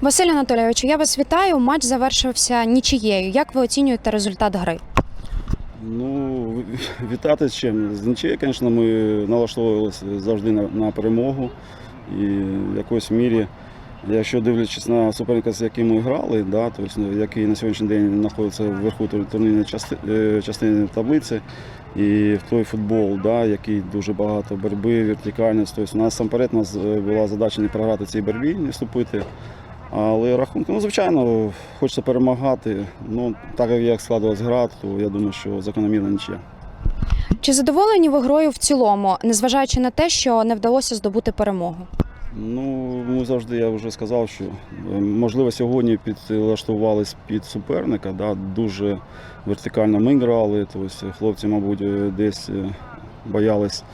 Василь Анатолійович, я вас вітаю. Матч завершився нічиєю. Як ви оцінюєте результат гри? Ну, вітати з чим? З нічиєю, звісно, ми налаштовувалися завжди на, на перемогу. І в якоїсь мірі, якщо дивлячись на суперника, з яким ми грали, да, тобто, який на сьогоднішній день знаходиться вверху турнірної е, частини таблиці, і в той футбол, да, який дуже багато боротьби, вертикальність. Тобто, у нас самперед у нас була задача не програти цій боротьбі, не вступити. Але рахунку, ну звичайно, хочеться перемагати. Ну, так як складувалась гра, то я думаю, що закономірна нічия. Чи задоволені ви грою в цілому, незважаючи на те, що не вдалося здобути перемогу? Ну, ми завжди, я вже сказав, що е, можливо сьогодні підлаштувались під суперника. Да, дуже вертикально ми грали. Тобто хлопці, мабуть, е, десь е, боялись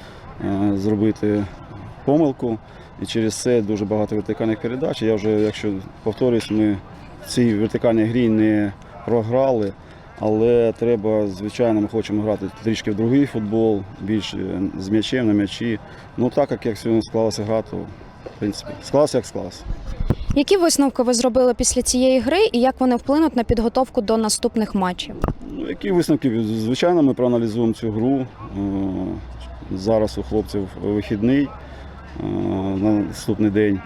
е, зробити помилку. І через це дуже багато вертикальних передач. Я вже, якщо повторюсь, ми в цій вертикальній грі не програли. Але треба, звичайно, ми хочемо грати трішки в другий футбол, більш е, з м'ячем на м'ячі. Ну так як, як сьогодні склалася гра, то в принципі склалося як склалося. Які висновки ви зробили після цієї гри і як вони вплинуть на підготовку до наступних матчів? Ну, які висновки? Звичайно, ми проаналізуємо цю гру. Е, Зараз у хлопців вихідний на наступний день.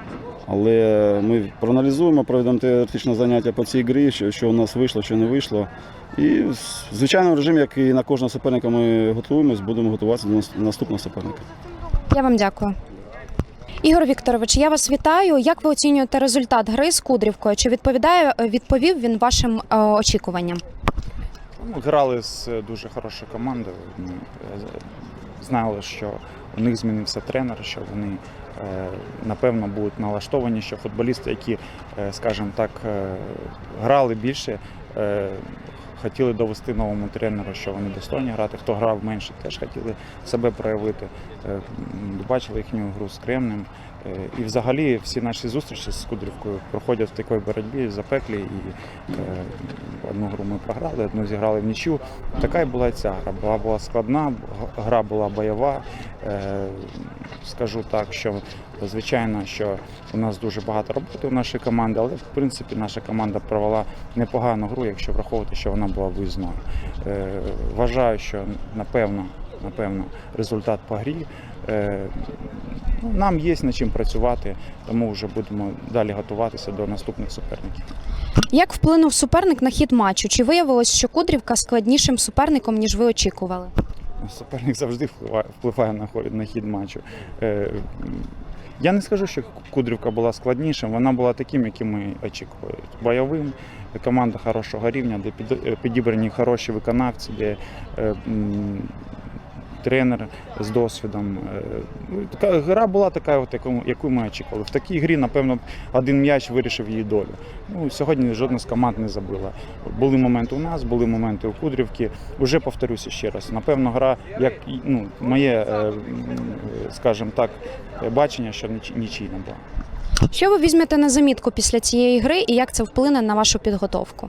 Але ми проаналізуємо, проведемо теоретичне заняття по цій грі, що, що у нас вийшло, що не вийшло. І в звичайному режимі, як і на кожного суперника ми готуємось, будемо готуватися до наступного суперника. Я вам дякую. Ігор Вікторович, я вас вітаю. Як ви оцінюєте результат гри з Кудрівкою? Чи відповідає відповів він вашим е, очікуванням? Ну, грали з е, дуже хорошою командою. Знали, що у них змінився тренер, що вони е, напевно будуть налаштовані, що футболісти, які, е, скажімо так, е, грали більше, хотіли довести новому тренеру, що вони достойні грати. Хто грав менше, теж хотіли себе проявити. Бачили їхню гру з Кремнем. І взагалі всі наші зустрічі з Кудрівкою проходять в такій боротьбі запеклі. І одну гру ми програли, одну зіграли в нічю. Така і була ця гра. Була, була складна, гра була бойова. Е, Скажу так, що звичайно, що у нас дуже багато роботи у нашої команди, але в принципі наша команда провела непогану гру, якщо враховувати, що вона була виїзною. Е, Вважаю, що напевно, напевно, результат по грі. Е, ну, Нам є над чим працювати, тому вже будемо далі готуватися до наступних суперників. Як вплинув суперник на хід матчу? Чи виявилось, що Кудрівка складнішим суперником, ніж ви очікували? Суперник завжди впливає, на, на хід матчу. Е, я не скажу, що Кудрівка була складнішим, вона була таким, яким ми очікували. Бойовим, команда хорошого рівня, де е, підібрані хороші виконавці, де е, тренер з досвідом. Е, ну, Така гра була така, от, яку, ми очікували. В такій грі, напевно, один м'яч вирішив її долю. Ну, сьогодні жодна з команд не забила. Були моменти у нас, були моменти у Кудрівки. Уже повторюся ще раз. Напевно, гра, як ну, моє, е, скажімо так, бачення, що ніч- нічийна була. Що ви візьмете на замітку після цієї гри і як це вплине на вашу підготовку?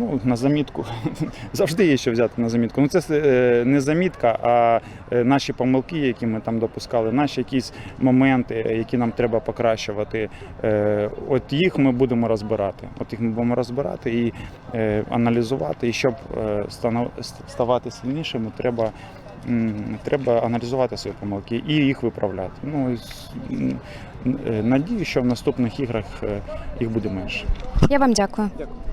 Ну, на замітку завжди є що взяти на замітку. Ну це е, не замітка, а е, наші помилки, які ми там допускали, наші якісь моменти, які нам треба покращувати. Е, От їх ми будемо розбирати. От їх ми будемо розбирати і аналізувати. І щоб ставати сильнішими, треба. Треба аналізувати свої помилки і їх виправляти. Ну, надію, що в наступних іграх їх буде менше. Я вам дякую. Дякую.